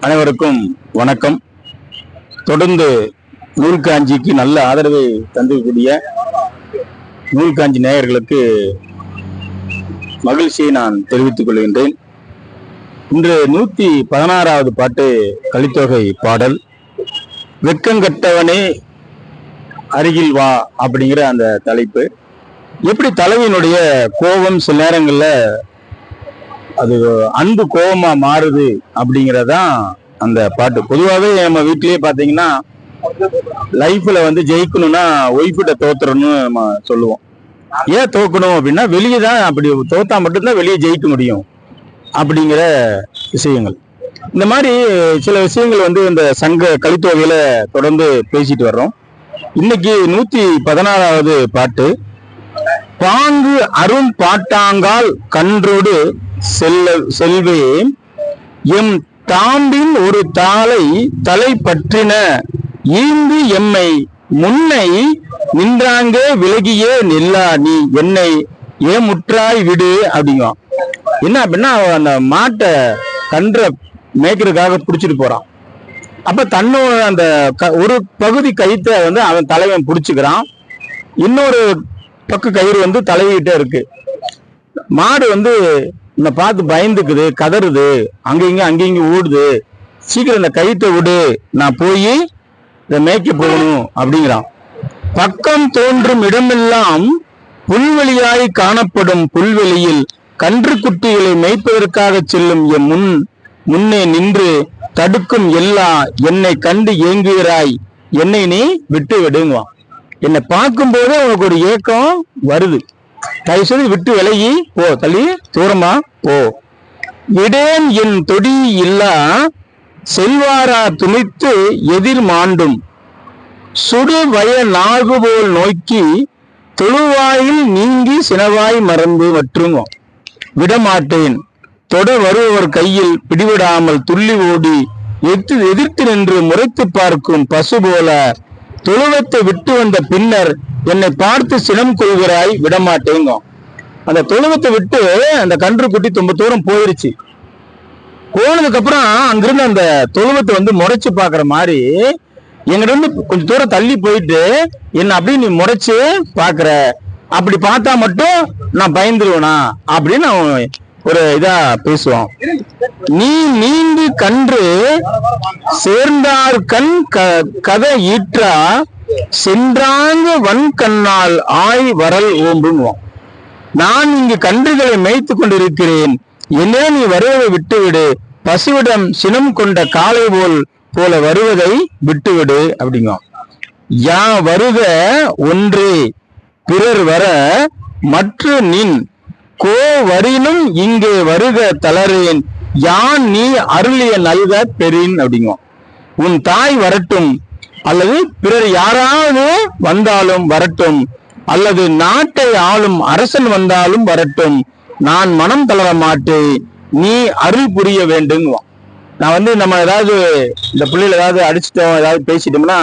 அனைவருக்கும் வணக்கம். தொடர்ந்து நூல்காஞ்சிக்கு நல்ல ஆதரவை தந்திருக்கக்கூடிய நூல்காஞ்சி நேயர்களுக்கு மகிழ்ச்சியை நான் தெரிவித்துக் கொள்கின்றேன். இன்று நூத்தி பதினாறாவது பாட்டு கலித்தொகை பாடல். வெக்கங்கட்டவனே அருகில் வா அப்படிங்கிற அந்த தலைப்பு. எப்படி தலைவியினுடைய கோபம் சில நேரங்களில் அது அன்பு கோபமா மாறுது அப்படிங்கறதான் அந்த பாட்டு. பொதுவாகவே நம்ம வீட்லயே பாத்தீங்கன்னா லைஃப்ல வந்து ஜெயிக்கணும்னா ஒய்ஃபிட்ட தோத்துறோம்னு நம்ம சொல்லுவோம். ஏன் தோக்கணும் அப்படின்னா வெளியே தான் அப்படி தோத்தா மட்டும்தான் வெளியே ஜெயிக்க முடியும் அப்படிங்கிற விஷயங்கள். இந்த மாதிரி சில விஷயங்கள் வந்து இந்த சங்க கலித்தொகையில தொடர்ந்து பேசிட்டு வர்றோம். இன்னைக்கு நூத்தி பதினாறாவது பாட்டு. பாங்கு அரும் பாட்டாங்கால் கன்றோடு செல்ல செல்வே எம் தாம்பின் ஒரு தாளை தலை பற்றின ஈந்து எம்மை முன்னை நின்றாங்கே விலகியே நில்லா நீ என்னை ஏமுற்றாய் விடு அப்படிங்கும் என்ன அப்படின்னா அவன் அந்த மாட்டை கன்ற மேய்க்கிறதுக்காக பிடிச்சிட்டு போறான். அப்ப தன்னோட அந்த க- ஒரு பகுதி கயிற்ற வந்து அவன் தலைவன் பிடிச்சுக்கிறான். இன்னொரு பக்க கயிறு வந்து தலைவிட்டே இருக்கு. மாடு வந்து இந்த பார்த்து பயந்துக்குது கதறுது அங்க இங்க ஓடுது. சீக்கிரம் இந்த கயிற்றை விடு. நான் போய் இதை மேய்க்க போகணும் அப்படிங்கிறான். பக்கம் தோன்றும் இடமெல்லாம் புல்வெளியாய் காணப்படும் புல்வெளியில் கன்று குட்டிகளை மேய்ப்பதற்காக செல்லும் என் முன் முன்னே நின்று தடுக்கும் எல்லா என்னை கண்டு ஏங்குகிறாய். என்னை நீ விட்டு விடுங்குவான் என்னை பார்க்கும்போது உனக்கு ஒரு ஏக்கம் வருது. தயவு செய்து விட்டு விலகி போ தள்ளி தூரமா போ. விடேன் என் தொடி இல்லா செல்வாரா துணித்து எதிர் மாண்டும். சுடு வய நாகு போல் நோக்கி தொழுவாயில் நீங்கி சினவாய் மறந்து மற்றும் விடமாட்டேன். தொட வருபவர் கையில் பிடிவிடாமல் துள்ளி ஓடி எத்து எதிர்த்து நின்று முறைத்து பார்க்கும் பசு போல. தொழுவத்தை விட்டு வந்த பின்னர் என்னை பார்த்து சினம் கொள்கிறாய் விடமாட்டேங்க. அந்த தொழுவத்தை விட்டு அந்த கன்று குட்டி ரொம்ப தூரம் போயிருச்சு. போனதுக்கு அப்புறம் அங்கிருந்து அந்த தொழுவத்தை வந்து முறைச்சு பாக்குற மாதிரி எங்கிட்ட இருந்து கொஞ்சம் தூரம் தள்ளி போயிட்டு என்ன அப்படியே நீ முறைச்சு பாக்குற அப்படி பார்த்தா மட்டும் நான் பயந்துருவேனா? அப்படின்னு அவன் ஒரு இதா பேசுவான். நீ நீங்கு கன்று சேர்ந்தார் கண் க- கதை ஈற்றா சென்றாங்க வன் கண்ணால் ஆய் வரல் ஓம்புவோம் நான் இங்கு கன்றுகளை மேய்த்து கொண்டிருக்கிறேன். என்னே நீ வருவதை விட்டுவிடு. பசுவிடம் சினம் கொண்ட காளை போல் போல வருவதை விட்டுவிடு அப்படிங்க யா வருக ஒன்றே பிறர் வர மற்ற நின். கோ வரினும் இங்கே வருக தளரேன். யான் நீ அருளிய நல்க பெறின் அப்படிங்கும் உன் தாய் வரட்டும். அல்லது பிறர் யாராவது வந்தாலும் வரட்டும். அல்லது நாட்டை ஆளும் அரசன் வந்தாலும் வரட்டும். நான் மனம் தளர மாட்டேன். நீ அருள் புரிய வேண்டுங்குவான் நான் வந்து நம்ம ஏதாவது இந்த பிள்ளைகள் ஏதாவது அடிச்சிட்டோம் ஏதாவது பேசிட்டோம்னா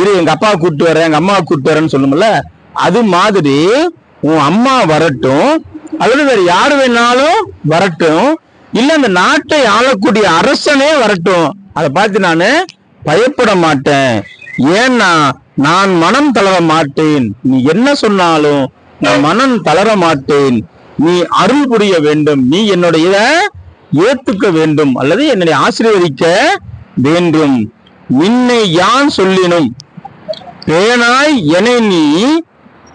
இரு எங்க அப்பா கூப்பிட்டு வரேன் எங்க அம்மா கூப்பிட்டு வரேன்னு சொல்லுமில்ல அது மாதிரி உன் அம்மா வரட்டும். அல்லது வேற யாரு வேணாலும் வரட்டும். இல்ல அந்த நாட்டை ஆளக்கூடிய அரசனே வரட்டும். அதை பார்த்து நான் பயப்பட மாட்டேன். ஏன்னா நான் மனம் தளர மாட்டேன். நீ என்ன சொன்னாலும் நான் மனம் தளர மாட்டேன். நீ அருள் புரிய வேண்டும். நீ என்னுடைய ஏத்துக்க வேண்டும் அல்லது என்னை ஆசீர்வதிக்க வேண்டும். நின்னை யான் சொல்லினும் பேனாய் என நீ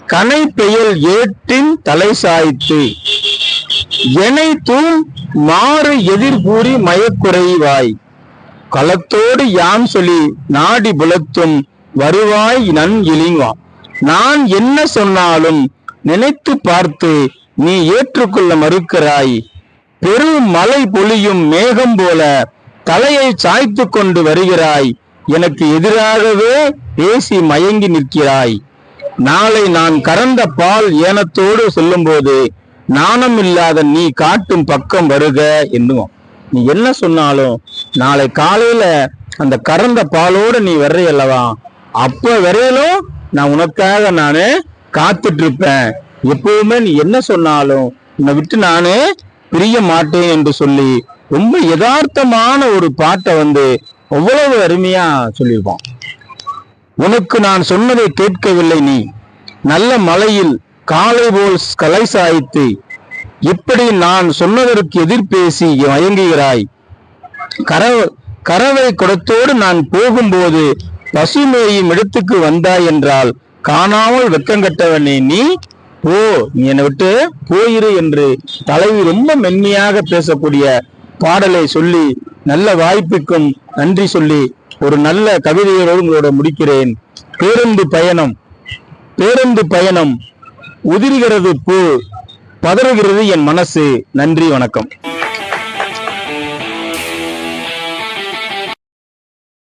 கனை பெயல் ஏற்றின் தலை சாய்த்து. எனை தூம் மாறு எதிர்கூறி மயக்குறைவாய். களத்தோடு யாம் சொல்லி நாடி புலத்தும் வருவாய் நன் இழிங்குவான் நான் என்ன சொன்னாலும் நினைத்து பார்த்து நீ ஏற்றுக்கொள்ள மறுக்கிறாய். பெரும் மலை பொழியும் மேகம் போல தலையை சாய்த்து கொண்டு வருகிறாய். எனக்கு எதிராகவே பேசி மயங்கி நிற்கிறாய். நாளை நான் கறந்த பால் ஏனத்தோடு சொல்லும்போது நாணம் இல்லாத நீ காட்டும் பக்கம் வருக என்னும் நீ என்ன சொன்னாலும் நாளை காலையில அந்த கறந்த பாலோடு நீ வர்ற அல்லவா அப்ப வரையிலும் நான் உனக்காக நானு காத்துட்டு இருப்பேன் எப்பவுமே நீ என்ன சொன்னாலும் உன்னை விட்டு நானு பிரிய மாட்டேன் என்று சொல்லி ரொம்ப யதார்த்தமான ஒரு பாட்டை வந்து அவ்வளவு அருமையா சொல்லியிருப்பான். உனக்கு நான் சொன்னதை கேட்கவில்லை நீ. நல்ல மலையில் காலை போல் கலை சாய்த்து இப்படி நான் சொன்னதற்கு எதிர்பேசி மயங்குகிறாய்? கரவ கறவை குடத்தோடு நான் போகும்போது பசுமேயும் இடத்துக்கு வந்தாய் என்றால் காணாமல் வெக்கங்கட்டவனே நீ போ. நீ என்னை விட்டு போயிரு என்று தலைவி ரொம்ப மென்மையாக பேசக்கூடிய பாடலை சொல்லி நல்ல வாய்ப்புக்கும் நன்றி சொல்லி ஒரு நல்ல கவிதையோடு உங்களோட முடிக்கிறேன். பேருந்து பயணம். பேருந்து பயணம். உதிர்கிறது பூ. பதறுகிறது என் மனசு. நன்றி வணக்கம்.